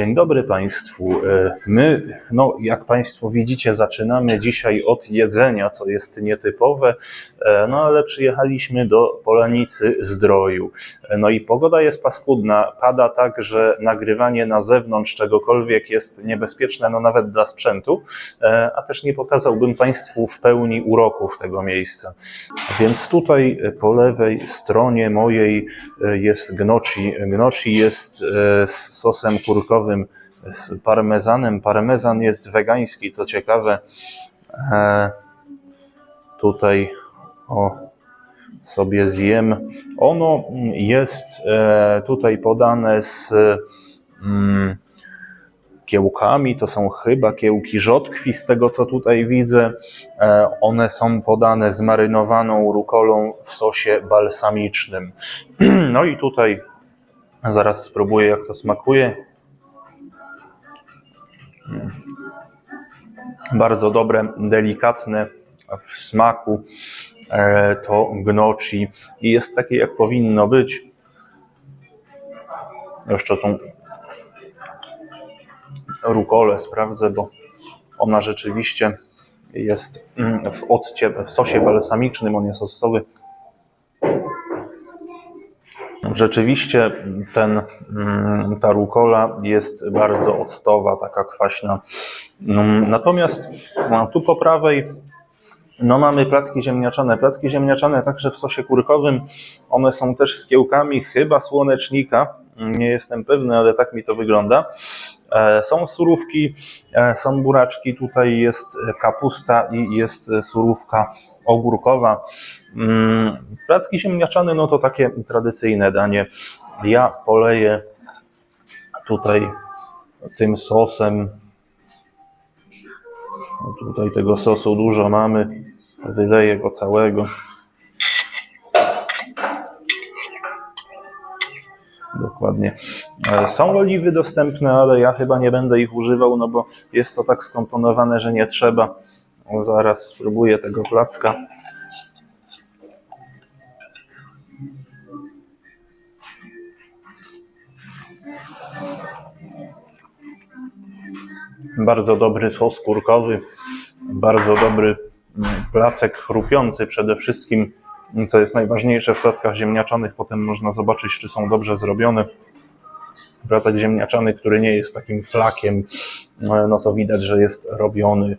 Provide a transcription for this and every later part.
Dzień dobry Państwu. E, My, no jak Państwo widzicie, zaczynamy dzisiaj od jedzenia, co jest nietypowe, e, no ale przyjechaliśmy do Polanicy Zdroju. E, No i pogoda jest paskudna, pada tak, że nagrywanie na zewnątrz czegokolwiek jest niebezpieczne, no nawet dla sprzętu, a też nie pokazałbym Państwu w pełni uroków tego miejsca. Więc tutaj po lewej stronie mojej jest gnocchi. Gnocchi jest z sosem kurkowym, z parmezanem. Parmezan jest wegański, co ciekawe. E, Tutaj o, sobie zjem. Ono jest e, tutaj podane z mm, kiełkami, to są chyba kiełki rzodkwi, z tego co tutaj widzę. E, One są podane z marynowaną rukolą w sosie balsamicznym. No i tutaj zaraz spróbuję, jak to smakuje. Bardzo dobre, delikatne w smaku e, to gnocchi i jest takie, jak powinno być. Jeszcze tą rukolę sprawdzę, bo ona rzeczywiście jest mm, w occie, w sosie balsamicznym, on jest octowy. Rzeczywiście ten, mm, ta rukola jest bardzo octowa, taka kwaśna. Mm, Natomiast no, tu po prawej no mamy placki ziemniaczane. Placki ziemniaczane także w sosie kurkowym. One są też z kiełkami chyba słonecznika. Nie jestem pewny, ale tak mi to wygląda. E, Są surówki, e, są buraczki, tutaj jest kapusta i jest surówka ogórkowa. Mm, Placki ziemniaczane no to takie tradycyjne danie. Ja poleję tutaj tym sosem. No Tutaj tego sosu dużo mamy. Wyleję go całego. Dokładnie. E, Są oliwy dostępne, ale ja chyba nie będę ich używał, no bo jest to tak skomponowane, że nie trzeba. Zaraz spróbuję tego placka. Bardzo dobry sos kurkowy, bardzo dobry mm, placek chrupiący przede wszystkim, co jest najważniejsze w plackach ziemniaczanych. Potem można zobaczyć, czy są dobrze zrobione. Placek ziemniaczany, który nie jest takim flakiem, e, no to widać, że jest robiony,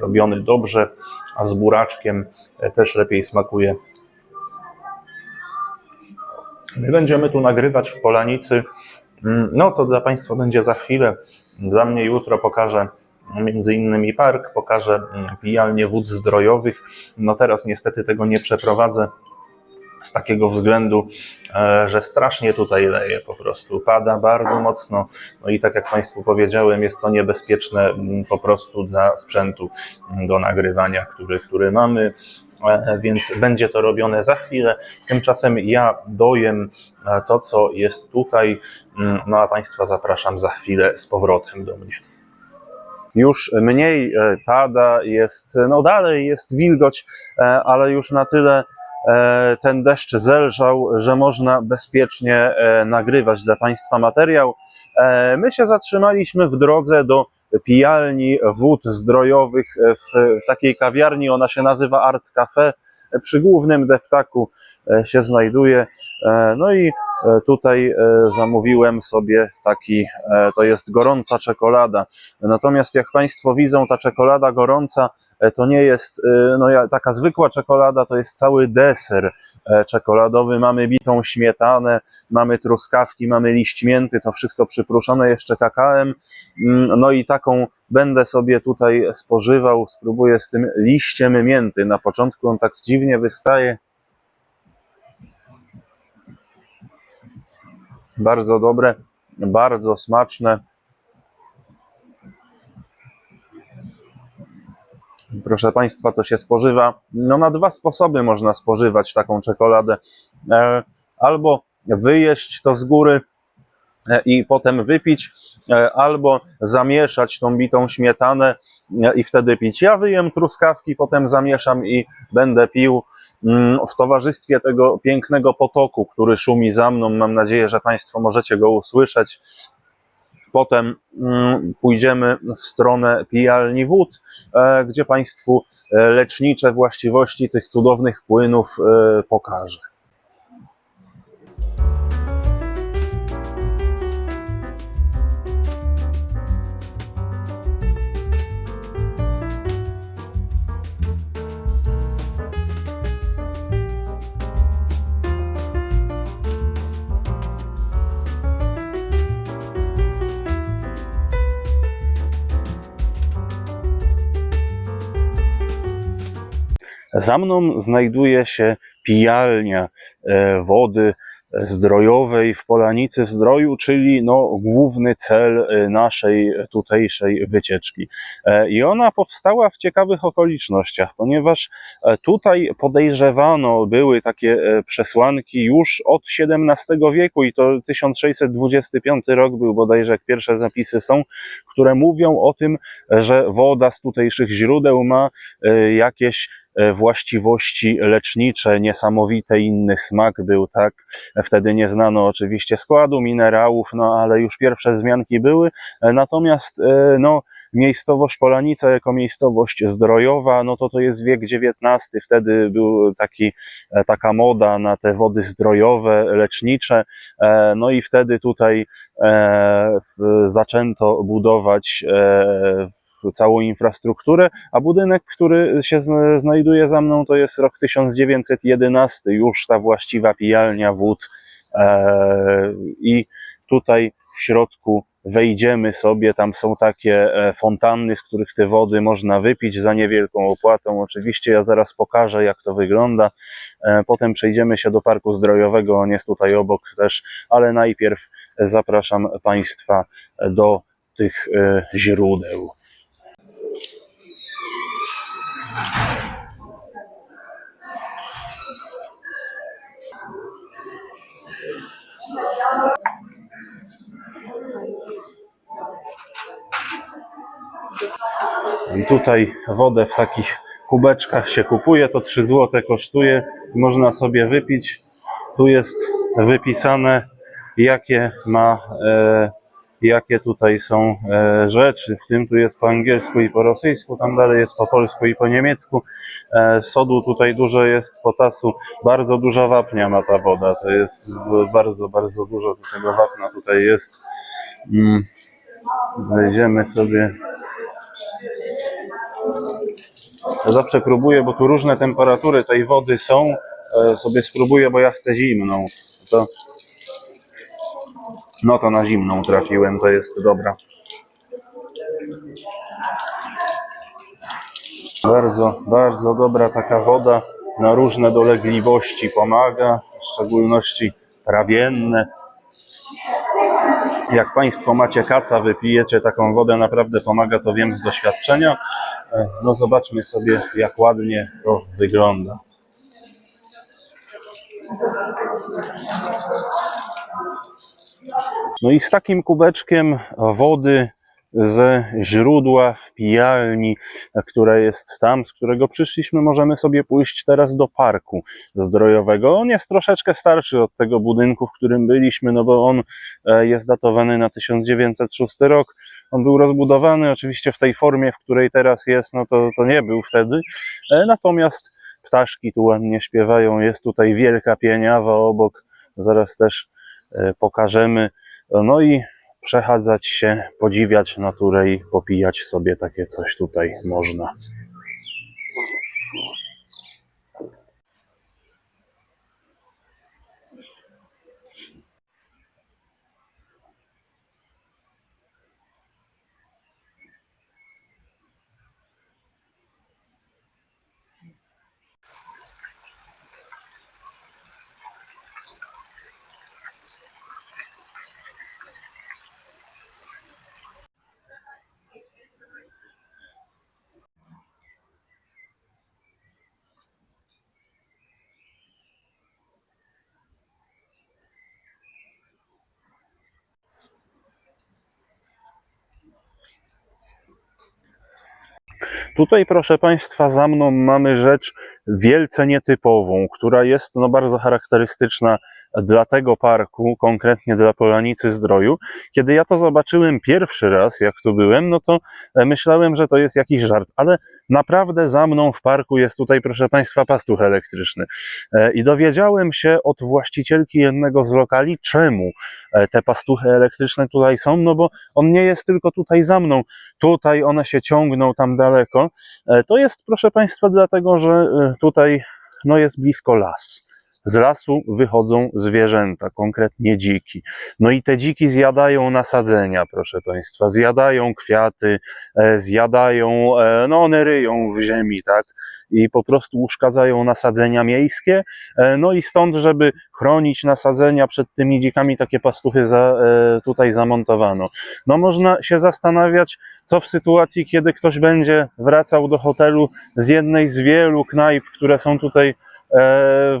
robiony dobrze, a z buraczkiem e, też lepiej smakuje. My będziemy tu nagrywać w Polanicy. Mm, No to dla Państwa będzie za chwilę. Dla mnie jutro pokażę między innymi park, pokażę mm, pijalnię wód zdrojowych. No teraz niestety tego nie przeprowadzę z takiego względu, e, że strasznie tutaj leje po prostu. Pada bardzo mocno. No i tak jak Państwu powiedziałem, jest to niebezpieczne mm, po prostu dla sprzętu mm, do nagrywania, który, który mamy. E, Więc będzie to robione za chwilę. Tymczasem ja dojem e, to, co jest tutaj. No a Państwa zapraszam za chwilę z powrotem do mnie już mniej e, pada, jest, no dalej jest wilgoć, e, ale już na tyle e, ten deszcz zelżał, że można bezpiecznie e, nagrywać dla Państwa materiał. E, My się zatrzymaliśmy w drodze do pijalni wód zdrojowych w takiej kawiarni, ona się nazywa Art Cafe, przy głównym deptaku e, się znajduje. E, No i e, tutaj zamówiłem sobie taki, to jest gorąca czekolada. Natomiast jak Państwo widzą, ta czekolada gorąca to nie jest e, no, taka zwykła czekolada, to jest cały deser e, czekoladowy. Mamy bitą śmietanę, mamy truskawki, mamy liść mięty, to wszystko przypruszone jeszcze kakałem. Mm, No i taką będę sobie tutaj spożywał. Spróbuję z tym liściem mięty. Na początku on tak dziwnie wystaje. Bardzo dobre, bardzo smaczne. Proszę Państwa, to się spożywa. No, na dwa sposoby można spożywać taką czekoladę. E, albo wyjeść to z góry e, i potem wypić, e, albo zamieszać tą bitą śmietanę i wtedy pić. Ja wyjem truskawki, potem zamieszam i będę pił mm, w towarzystwie tego pięknego potoku, który szumi za mną. Mam nadzieję, że Państwo możecie go usłyszeć. Potem mm, pójdziemy w stronę pijalni wód, e, gdzie Państwu e, lecznicze właściwości tych cudownych płynów e, pokażę. Za mną znajduje się pijalnia e, wody zdrojowej w Polanicy Zdroju, czyli no, główny cel e, naszej tutejszej wycieczki. E, I ona powstała w ciekawych okolicznościach, ponieważ tutaj podejrzewano, były takie przesłanki już od XVII wieku i to 1625 rok był bodajże, jak pierwsze zapisy są, które mówią o tym, że woda z tutejszych źródeł ma jakieś właściwości lecznicze, niesamowite, inny smak był, tak. Wtedy nie znano oczywiście składu minerałów, no ale już pierwsze wzmianki były. E, Natomiast, e, no, miejscowość Polanica jako miejscowość zdrojowa, no to to jest wiek XIX, wtedy był taki, e, taka moda na te wody zdrojowe, lecznicze, e, no i wtedy tutaj e, zaczęto budować e, całą infrastrukturę, a budynek, który się zna- znajduje za mną, to jest rok 1911, już ta właściwa pijalnia wód e, i tutaj w środku wejdziemy sobie, tam są takie e, fontanny, z których te wody można wypić za niewielką opłatą. Oczywiście ja zaraz pokażę, jak to wygląda. E, Potem przejdziemy się do Parku Zdrojowego, on jest tutaj obok też, ale najpierw zapraszam Państwa do tych źródeł. Tutaj wodę w takich kubeczkach się kupuje, to 3 zł kosztuje można sobie wypić. Tu jest wypisane, jakie ma, e, jakie tutaj są e, rzeczy. W tym tu jest po angielsku i po rosyjsku, tam dalej jest po polsku i po niemiecku. E, sodu tutaj dużo jest, potasu, bardzo dużo wapnia ma ta woda. To jest bardzo, bardzo dużo tego wapna tutaj jest. Mm. Wejdziemy sobie zawsze próbuję, bo tu różne temperatury tej wody są. E, sobie spróbuję, bo ja chcę zimną. To... No to na zimną trafiłem, to jest dobra. Bardzo, bardzo dobra taka woda. Na różne dolegliwości pomaga, w szczególności trawienne. Jak Państwo macie kaca, wypijecie taką wodę, naprawdę pomaga, to wiem z doświadczenia. E, No zobaczmy sobie, jak ładnie to wygląda. No i z takim kubeczkiem wody ze źródła w pijalni, które jest tam, z którego przyszliśmy, możemy sobie pójść teraz do parku zdrojowego. On jest troszeczkę starszy od tego budynku, w którym byliśmy, no bo on e, jest datowany na 1906 rok. On był rozbudowany oczywiście w tej formie, w której teraz jest, no to, to nie był wtedy. E, Natomiast ptaszki tu ładnie śpiewają, jest tutaj wielka pieniawa obok, zaraz też e, pokażemy. No i przechadzać się, podziwiać naturę i popijać sobie takie coś tutaj można. Tutaj, proszę Państwa, za mną mamy rzecz wielce nietypową, która jest no, bardzo charakterystyczna dla tego parku, konkretnie dla Polanicy Zdroju. Kiedy ja to zobaczyłem pierwszy raz, jak tu byłem, no to e, myślałem, że to jest jakiś żart, ale naprawdę za mną w parku jest tutaj, proszę Państwa, pastuch elektryczny. E, I dowiedziałem się od właścicielki jednego z lokali, czemu e, te pastuchy elektryczne tutaj są, no bo on nie jest tylko tutaj za mną, tutaj one się ciągną tam daleko. To jest, proszę Państwa, dlatego, że tutaj no, jest blisko las. Z lasu wychodzą zwierzęta, konkretnie dziki. No i te dziki zjadają nasadzenia, proszę Państwa, zjadają kwiaty, e, zjadają, e, no one ryją w ziemi, tak, i po prostu uszkadzają nasadzenia miejskie. E, No i stąd, żeby chronić nasadzenia przed tymi dzikami, takie pastuchy za, tutaj zamontowano. No można się zastanawiać, co w sytuacji, kiedy ktoś będzie wracał do hotelu z jednej z wielu knajp, które są tutaj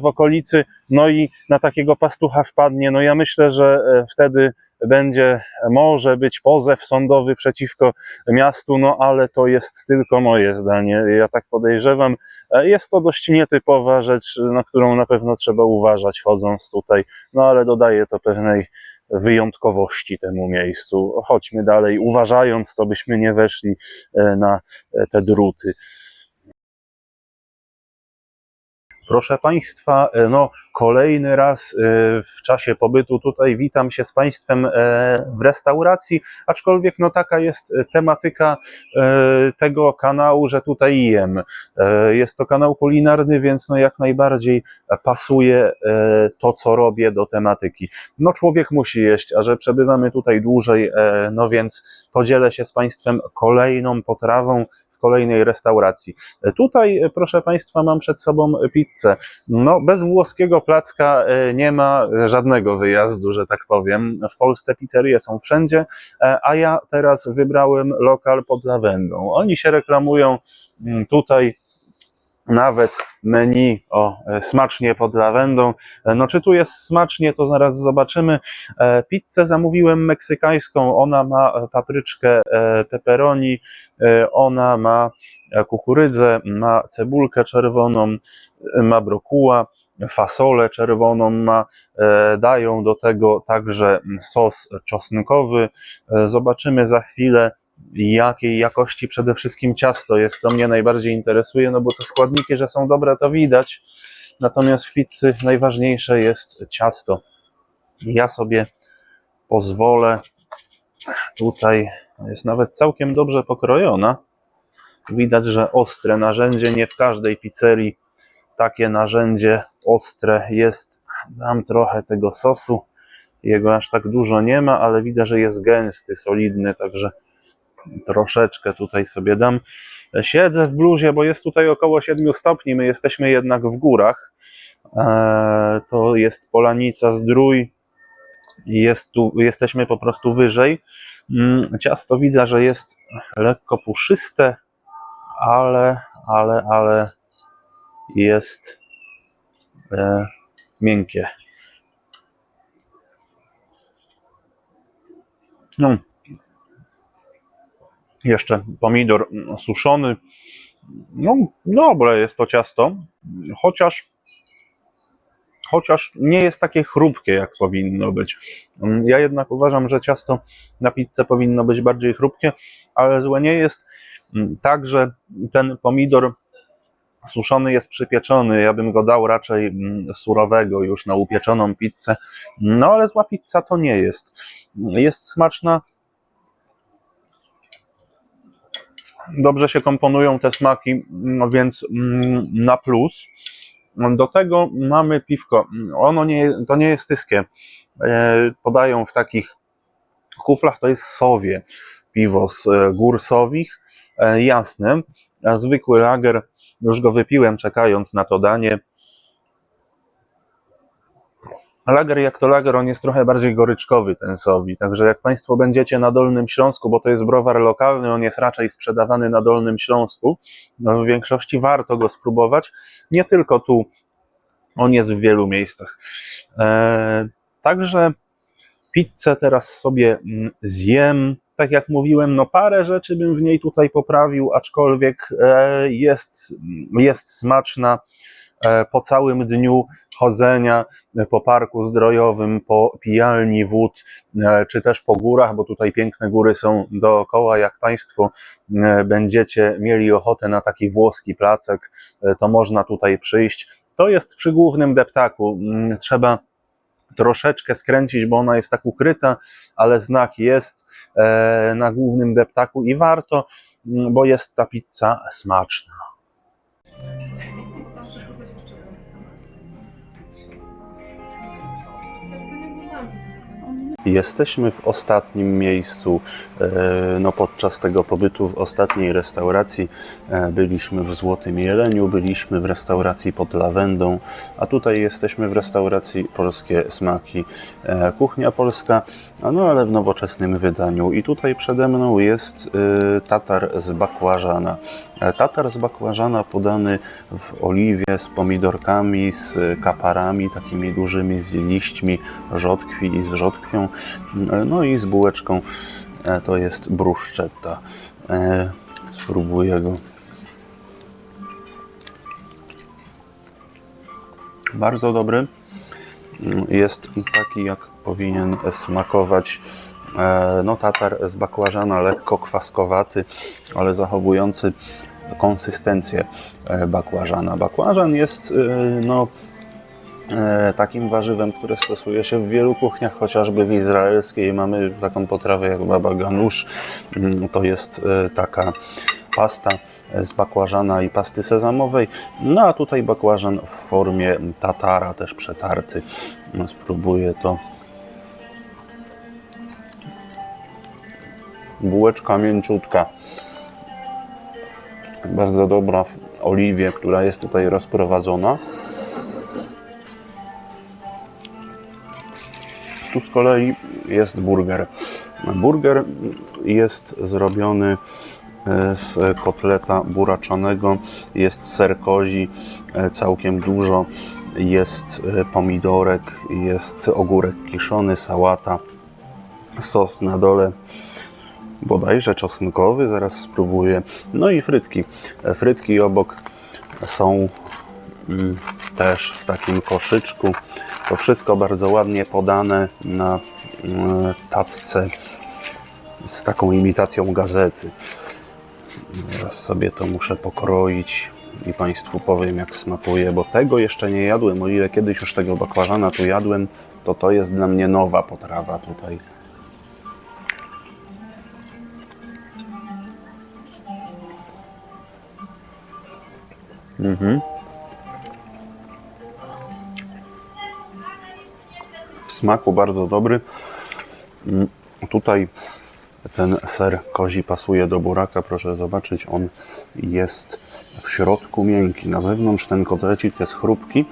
w okolicy, no i na takiego pastucha wpadnie. No ja myślę, że e, wtedy będzie, może być pozew sądowy przeciwko miastu, no ale to jest tylko moje zdanie. Ja tak podejrzewam. E, Jest to dość nietypowa rzecz, na którą na pewno trzeba uważać chodząc tutaj, no ale dodaje to pewnej wyjątkowości temu miejscu. Chodźmy dalej, uważając, co byśmy nie weszli e, na e, te druty. Proszę Państwa, e, no kolejny raz e, w czasie pobytu tutaj witam się z Państwem e, w restauracji, aczkolwiek no taka jest tematyka tego kanału, że tutaj jem. Jest to kanał kulinarny, więc no jak najbardziej pasuje to, co robię do tematyki. No człowiek musi jeść, a że przebywamy tutaj dłużej, no więc podzielę się z Państwem kolejną potrawą kolejnej restauracji. E, Tutaj, e, proszę Państwa, mam przed sobą pizzę. No, bez włoskiego placka e, nie ma żadnego wyjazdu, że tak powiem. W Polsce pizzerie są wszędzie, a ja teraz wybrałem lokal pod lawendą. Oni się reklamują mm, tutaj nawet menu o e, smacznie pod lawendą. E, No czy tu jest smacznie, to zaraz zobaczymy. E, Pizzę zamówiłem meksykańską, ona ma papryczkę pepperoni, ona ma kukurydzę, ma cebulkę czerwoną, ma brokuła, fasolę czerwoną ma, dają do tego także sos czosnkowy. Zobaczymy za chwilę jakiej jakości przede wszystkim ciasto jest. To mnie najbardziej interesuje, no bo te składniki, że są dobre, to widać. Natomiast w pizzy najważniejsze jest ciasto. Ja sobie pozwolę tutaj, jest nawet całkiem dobrze pokrojona. Widać, że ostre narzędzie, nie w każdej pizzerii takie narzędzie ostre jest. Dam trochę tego sosu. Jego aż tak dużo nie ma, ale widać, że jest gęsty, solidny, także troszeczkę tutaj sobie dam. Siedzę w bluzie, bo jest tutaj około 7 stopni, my jesteśmy jednak w górach. Eee, To jest Polanica Zdrój jest tu, jesteśmy po prostu wyżej. Mm, Ciasto widzę, że jest lekko puszyste, ale, ale, ale jest e, miękkie. No, jeszcze pomidor mm, suszony. No, dobre jest to ciasto, chociaż chociaż nie jest takie chrupkie, jak powinno być. Mm, Ja jednak uważam, że ciasto na pizzę powinno być bardziej chrupkie, ale złe nie jest mm, tak, że ten pomidor suszony jest przypieczony. Ja bym go dał raczej surowego już na upieczoną pizzę. No ale zła pizza to nie jest. Jest smaczna, dobrze się komponują te smaki, no więc mm, na plus. Do tego mamy piwko. Ono nie, to nie jest tyskie. E, Podają w takich kuflach, to jest sowie. Piwo z e, gór sowich, e, jasne. Zwykły lager, już go wypiłem czekając na to danie. Lager jak to lager, on jest trochę bardziej goryczkowy ten sowi, także jak Państwo będziecie na Dolnym Śląsku, bo to jest browar lokalny, on jest raczej sprzedawany na Dolnym Śląsku, no w większości warto go spróbować, nie tylko tu, on jest w wielu miejscach. Eee, także pizzę teraz sobie mm, zjem, tak jak mówiłem, no parę rzeczy bym w niej tutaj poprawił, aczkolwiek e, jest, jest smaczna. E, po całym dniu chodzenia e, po parku zdrojowym, po pijalni wód, e, czy też po górach, bo tutaj piękne góry są dookoła. Jak Państwo będziecie mieli ochotę na taki włoski placek, to można tutaj przyjść. To jest przy głównym deptaku. Mm, Trzeba troszeczkę skręcić, bo ona jest tak ukryta, ale znak jest na głównym deptaku i warto, mm, bo jest ta pizza smaczna. Jesteśmy w ostatnim miejscu, e, no podczas tego pobytu w ostatniej restauracji e, byliśmy w Złotym Jeleniu, byliśmy w restauracji pod lawendą, a tutaj jesteśmy w restauracji Polskie Smaki, e, kuchnia polska, no ale w nowoczesnym wydaniu. I tutaj przede mną jest tatar z bakłażana. Tatar z bakłażana podany w oliwie z pomidorkami, z kaparami takimi dużymi, z liśćmi rzodkwi i z rzodkwią, no i z bułeczką. E, To jest bruszczetta. E, Spróbuję go. Bardzo dobry. Mm, Jest taki, jak powinien smakować. E, No, tatar z bakłażana, lekko kwaskowaty, ale zachowujący konsystencję bakłażana. Bakłażan jest no, takim warzywem, które stosuje się w wielu kuchniach, chociażby w izraelskiej mamy taką potrawę jak baba ganusz. Mm, To jest e, taka pasta z bakłażana i pasty sezamowej. No a tutaj bakłażan w formie tatara, też przetarty. No, Spróbuję to. Bułeczka mięciutka bardzo dobra w oliwie, która jest tutaj rozprowadzona. Tu z kolei jest burger. Burger jest zrobiony e, z kotleta buraczonego, jest ser kozi e, całkiem dużo, jest e, pomidorek, jest ogórek kiszony, sałata, sos na dole bodajże czosnkowy, zaraz spróbuję. No i frytki. Frytki obok są mm, też w takim koszyczku. To wszystko bardzo ładnie podane na mm, tacce z taką imitacją gazety. Teraz sobie to muszę pokroić i Państwu powiem jak smakuje, bo tego jeszcze nie jadłem. O ile kiedyś już tego bakłażana tu jadłem, to to jest dla mnie nowa potrawa tutaj. Mhm. Smaku bardzo dobry. Mm, Tutaj ten ser kozi pasuje do buraka. Proszę zobaczyć, on jest w środku miękki. Na zewnątrz ten kotlecik jest chrupki,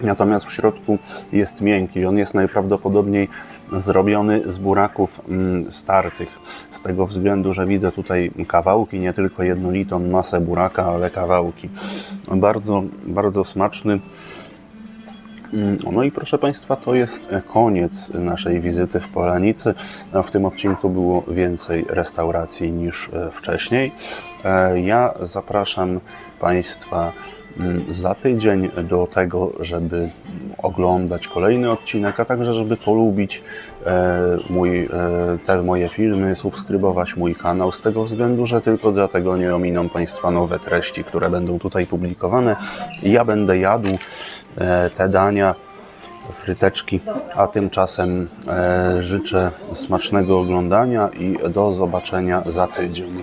natomiast w środku jest miękki. On jest najprawdopodobniej zrobiony z buraków mm, startych. Z tego względu, że widzę tutaj kawałki, nie tylko jednolitą masę buraka, ale kawałki. Bardzo, bardzo smaczny. Mm, No i proszę Państwa, to jest koniec naszej wizyty w Polanicy. W tym odcinku było więcej restauracji niż e, wcześniej. E, Ja zapraszam Państwa mm, za tydzień do tego, żeby oglądać kolejny odcinek, a także żeby polubić e, mój, e, te moje filmy, subskrybować mój kanał, z tego względu, że tylko dlatego nie ominą Państwa nowe treści, które będą tutaj publikowane. Ja będę jadł e, te dania, fryteczki, a tymczasem e, życzę smacznego oglądania i do zobaczenia za tydzień.